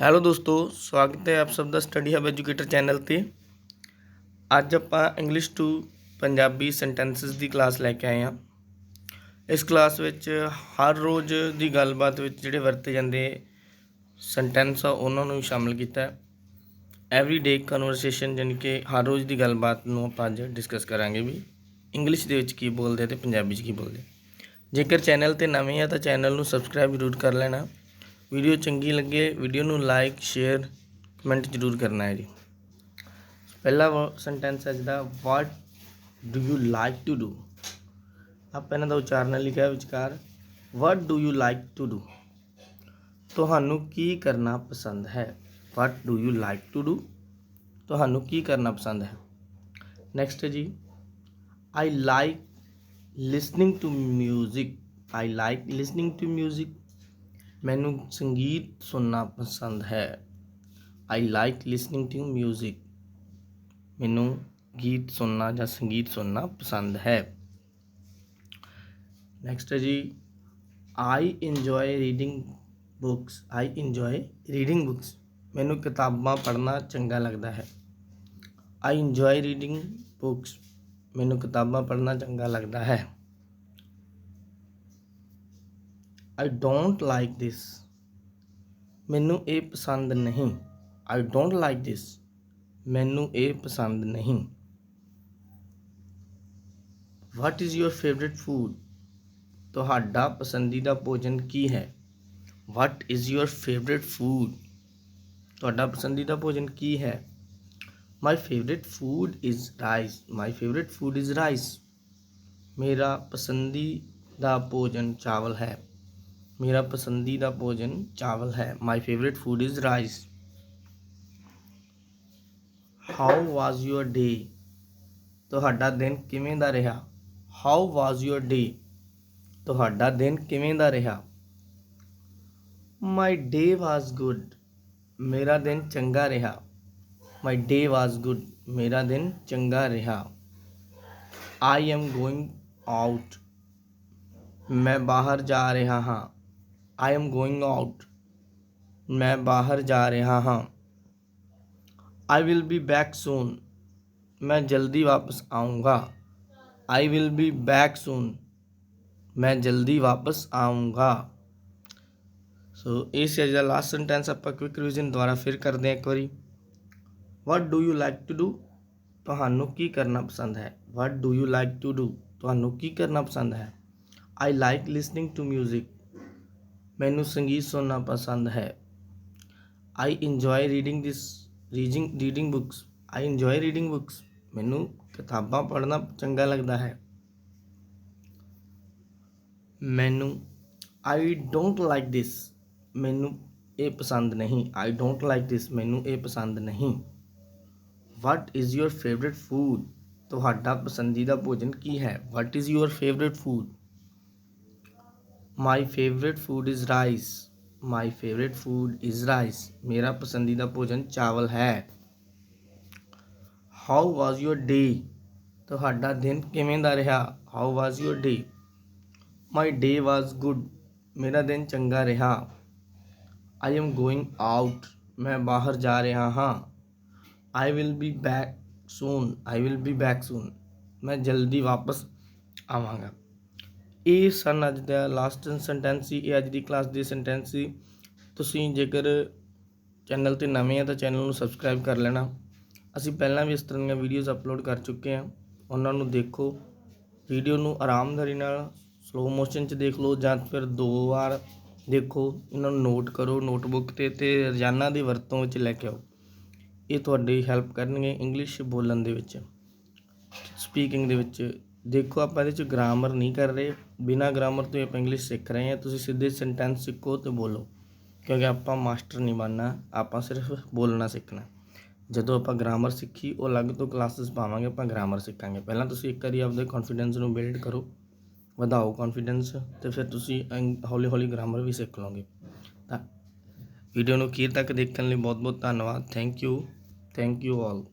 Hello ਦੋਸਤੋ, ਸਵਾਗਤ ਹੈ ਆਪ ਸਭ ਦਾ ਸਟੱਡੀ ਹਬ ਐਜੂਕੇਟਰ ਚੈਨਲ ਤੇ। ਅੱਜ ਆਪਾਂ ਇੰਗਲਿਸ਼ ਟੂ ਪੰਜਾਬੀ ਸੈਂਟੈਂਸਸ ਦੀ ਕਲਾਸ ਲੈ ਕੇ ਆਏ ਹਾਂ। ਇਸ ਕਲਾਸ ਵਿੱਚ ਹਰ ਰੋਜ਼ ਦੀ ਗੱਲਬਾਤ ਵਿੱਚ ਜਿਹੜੇ ਵਰਤੇ ਜਾਂਦੇ ਸੈਂਟੈਂਸ ਆ, ਉਹਨਾਂ ਨੂੰ ਸ਼ਾਮਿਲ ਕੀਤਾ ਹੈ। ਐਵਰੀ ਡੇ ਕਨਵਰਸੇਸ਼ਨ ਯਾਨੀ ਕਿ ਹਰ ਰੋਜ਼ ਦੀ ਗੱਲਬਾਤ ਨੂੰ ਆਪਾਂ ਅੱਜ ਡਿਸਕਸ ਕਰਾਂਗੇ ਵੀ ਇੰਗਲਿਸ਼ ਦੇ ਵਿੱਚ ਕੀ ਬੋਲਦੇ ਤੇ ਪੰਜਾਬੀ 'ਚ ਕੀ ਬੋਲਦੇ ਜੇਕਰ ਚੈਨਲ ਤੇ ਨਵੇਂ ਆ ਤਾਂ ਚੈਨਲ ਨੂੰ ਸਬਸਕ੍ਰਾਈਬ ਜ਼ਰੂਰ ਕਰ ਲੈਣਾ। ਵੀਡੀਓ ਚੰਗੀ ਲੱਗੇ ਵੀਡੀਓ ਨੂੰ ਲਾਈਕ ਸ਼ੇਅਰ ਕਮੈਂਟ ਜ਼ਰੂਰ ਕਰਨਾ ਹੈ ਜੀ ਪਹਿਲਾ ਸੈਂਟੈਂਸ ਹੈ ਜਿਹਦਾ what do you like to do ਆਪਾਂ ਇਹਨਾਂ ਦਾ ਉਚਾਰਨ ਲਿਖਿਆ ਵਿਚਕਾਰ what do you like to do ਤੁਹਾਨੂੰ ਕੀ ਕਰਨਾ ਪਸੰਦ ਹੈ what do you like to do ਤੁਹਾਨੂੰ ਕੀ ਕਰਨਾ ਪਸੰਦ ਹੈ ਨੈਕਸਟ ਹੈ ਜੀ I like listening to 뮤직 I like listening to 뮤직 ਮੈਨੂੰ ਸੰਗੀਤ ਸੁਣਨਾ ਪਸੰਦ ਹੈ। I like listening to music ਮੈਨੂੰ ਗੀਤ ਸੁਣਨਾ ਜਾਂ ਸੰਗੀਤ ਸੁਣਨਾ ਪਸੰਦ ਹੈ। ਨੈਕਸਟ ਹੈ ਜੀ I enjoy reading books I enjoy reading books ਮੈਨੂੰ ਕਿਤਾਬਾਂ ਪੜ੍ਹਨਾ ਚੰਗਾ ਲੱਗਦਾ ਹੈ। ਆਈ ਇੰਜੋਏ ਰੀਡਿੰਗ ਬੁੱਕਸ ਮੈਨੂੰ ਕਿਤਾਬਾਂ ਪੜ੍ਹਨਾ ਚੰਗਾ ਲੱਗਦਾ ਹੈ। ਆਈ ਡੋਂਟ ਲਾਈਕ ਥਿਸ ਮੈਨੂੰ ਇਹ ਪਸੰਦ ਨਹੀਂ। ਆਈ ਡੋਂਟ ਲਾਈਕ ਥਿਸ ਮੈਨੂੰ ਇਹ ਪਸੰਦ ਨਹੀਂ। What is your favourite food ਤੁਹਾਡਾ ਪਸੰਦੀਦਾ ਭੋਜਨ ਕੀ ਹੈ? What is your favourite food ਤੁਹਾਡਾ ਪਸੰਦੀਦਾ ਭੋਜਨ ਕੀ ਹੈ? My favourite food is rice my favourite food is rice ਮੇਰਾ ਪਸੰਦੀਦਾ ਭੋਜਨ ਚਾਵਲ ਹੈ। ਮੇਰਾ ਪਸੰਦੀਦਾ ਭੋਜਨ ਚਾਵਲ ਹੈ। My favourite food is rice how was your day ਤੁਹਾਡਾ ਦਿਨ ਕਿਵੇਂ ਦਾ ਰਿਹਾ? ਹਾਊ ਵਾਜ਼ ਯੂਅਰ ਡੇ ਤੁਹਾਡਾ ਦਿਨ ਕਿਵੇਂ ਦਾ ਰਿਹਾ? ਮਾਈ ਡੇ ਵਾਜ਼ ਗੁੱਡ ਮੇਰਾ ਦਿਨ ਚੰਗਾ ਰਿਹਾ। ਮਾਈ ਡੇ ਵਾਜ਼ ਗੁੱਡ ਮੇਰਾ ਦਿਨ ਚੰਗਾ ਰਿਹਾ। ਆਈ ਐਮ ਗੋਇੰਗ ਆਊਟ ਮੈਂ ਬਾਹਰ ਜਾ ਰਿਹਾ ਹਾਂ। ਆਈ ਐਮ ਗੋਇੰਗ ਆਊਟ ਮੈਂ ਬਾਹਰ ਜਾ ਰਿਹਾ ਹਾਂ I will be back soon ਮੈਂ ਜਲਦੀ ਵਾਪਸ ਆਉਂਗਾ I will be back soon ਮੈਂ ਜਲਦੀ ਵਾਪਸ ਆਉਂਗਾ ਸੋ ਇਸ ਹੈ ਜਿਹੜਾ ਲਾਸਟ ਸੈਂਟੈਂਸ ਆਪਾਂ ਕੁਇਕ ਰਿਵੀਜ਼ਨ ਦੁਆਰਾ ਫਿਰ ਕਰਦੇ ਹਾਂ ਇੱਕ ਵਾਰੀ what do you like to do ਤੁਹਾਨੂੰ ਕੀ ਕਰਨਾ ਪਸੰਦ ਹੈ what do you like to do ਤੁਹਾਨੂੰ ਕੀ ਕਰਨਾ ਪਸੰਦ ਹੈ ਆਈ ਲਾਈਕ ਲਿਸਨਿੰਗ ਟੂ 뮤직 ਮੈਨੂੰ ਸੰਗੀਤ ਸੁਣਨਾ ਪਸੰਦ ਹੈ। I enjoy reading this reading reading books I enjoy reading books ਮੈਨੂੰ ਕਿਤਾਬਾਂ ਪੜ੍ਹਨਾ ਚੰਗਾ ਲੱਗਦਾ ਹੈ। ਮੈਨੂੰ ਆਈ ਡੋਂਟ ਲਾਈਕ ਥਿਸ ਮੈਨੂੰ ਇਹ ਪਸੰਦ ਨਹੀਂ। ਆਈ ਡੋਂਟ ਲਾਈਕ ਥਿਸ ਮੈਨੂੰ ਇਹ ਪਸੰਦ ਨਹੀਂ। What is your favourite food ਤੁਹਾਡਾ ਪਸੰਦੀਦਾ ਭੋਜਨ ਕੀ ਹੈ? What is your favourite food my favourite food is rice my favourite food is rice ਮੇਰਾ ਪਸੰਦੀਦਾ ਭੋਜਨ ਚਾਵਲ ਹੈ ਹਾਊ ਵਾਜ਼ ਯੂਰ ਡੇ ਤੁਹਾਡਾ ਦਿਨ ਕਿਵੇਂ ਦਾ ਰਿਹਾ? How was your day my day was good ਮੇਰਾ ਦਿਨ ਚੰਗਾ ਰਿਹਾ। ਆਈ ਐਮ ਗੋਇੰਗ ਆਊਟ ਮੈਂ ਬਾਹਰ ਜਾ ਰਿਹਾ ਹਾਂ। I will be back soon I will be back soon ਮੈਂ ਜਲਦੀ ਵਾਪਸ ਆਵਾਂਗਾ। ਇਹ ਸਨ ਅੱਜ ਦਾ ਲਾਸਟ ਸੈਂਟੈਂਸ ਸੀ, ਇਹ ਅੱਜ ਦੀ ਕਲਾਸ ਦੀ ਸੈਂਟੈਂਸ ਸੀ। ਤੁਸੀਂ ਜੇਕਰ ਚੈਨਲ ਤੇ ਨਵੇਂ ਆ ਤਾਂ ਚੈਨਲ ਨੂੰ ਸਬਸਕ੍ਰਾਈਬ ਕਰ ਲੈਣਾ। ਅਸੀਂ ਪਹਿਲਾਂ ਵੀ ਇਸ ਤਰ੍ਹਾਂ ਦੀਆਂ ਵੀਡੀਓਜ਼ ਅਪਲੋਡ ਕਰ ਚੁੱਕੇ ਹਾਂ ਉਹਨਾਂ ਨੂੰ ਦੇਖੋ। ਵੀਡੀਓ ਨੂੰ ਆਰਾਮਦਾਰੀ ਨਾਲ ਸਲੋ ਮੋਸ਼ਨ 'ਚ ਦੇਖ ਲਓ ਜਾਂ ਫਿਰ ਦੋ ਵਾਰ ਦੇਖੋ। ਇਹਨਾਂ ਨੂੰ ਨੋਟ ਕਰੋ ਨੋਟਬੁੱਕ ਤੇ ਤੇ ਰੋਜ਼ਾਨਾ ਦੀ ਵਰਤੋਂ ਵਿੱਚ ਲੈ ਕੇ ਆਓ। ਇਹ ਤੁਹਾਡੀ ਹੈਲਪ ਕਰਨਗੇ ਇੰਗਲਿਸ਼ ਬੋਲਣ ਦੇ ਵਿੱਚ। ਸਪੀਕਿੰਗ ਦੇ ਵਿੱਚ ਦੇਖੋ, ਆਪਾਂ ਇਹਦੇ ਚ ਗ੍ਰਾਮਰ ਨਹੀਂ ਕਰ ਰਹੇ। ਬਿਨਾ ਗ੍ਰਾਮਰ ਤੋਂ ਆਪਾਂ ਇੰਗਲਿਸ਼ ਸਿੱਖ ਰਹੇ ਹਾਂ। ਤੁਸੀਂ ਸਿੱਧੇ ਸੈਂਟੈਂਸ ਸਿੱਖੋ ਤੇ ਬੋਲੋ। ਕਿਉਂਕਿ ਆਪਾਂ ਮਾਸਟਰ ਨਹੀਂ ਬਣਨਾ, ਆਪਾਂ ਸਿਰਫ ਬੋਲਣਾ ਸਿੱਖਣਾ। ਜਦੋਂ ਆਪਾਂ ਗ੍ਰਾਮਰ ਸਿੱਖੀ, ਉਹ ਅਲੱਗ ਤੋਂ ਕਲਾਸਿਸ ਪਾਵਾਂਗੇ, ਆਪਾਂ ਗ੍ਰਾਮਰ ਸਿੱਖਾਂਗੇ। ਪਹਿਲਾਂ ਤੁਸੀਂ ਇੱਕ ਵਾਰੀ ਆਪਦੇ ਕੌਨਫੀਡੈਂਸ ਨੂੰ ਬਿਲਡ ਕਰੋ, ਵਧਾਓ ਕੌਨਫੀਡੈਂਸ ਤੇ ਫਿਰ ਤੁਸੀਂ ਹੌਲੀ ਹੌਲੀ ਗ੍ਰਾਮਰ ਵੀ ਸਿੱਖ ਲਓਗੇ। ਤਾਂ ਵੀਡੀਓ ਨੂੰ ਅਖੀਰ ਤੱਕ ਦੇਖਣ ਲਈ ਬਹੁਤ ਬਹੁਤ ਧੰਨਵਾਦ। Thank you thank you all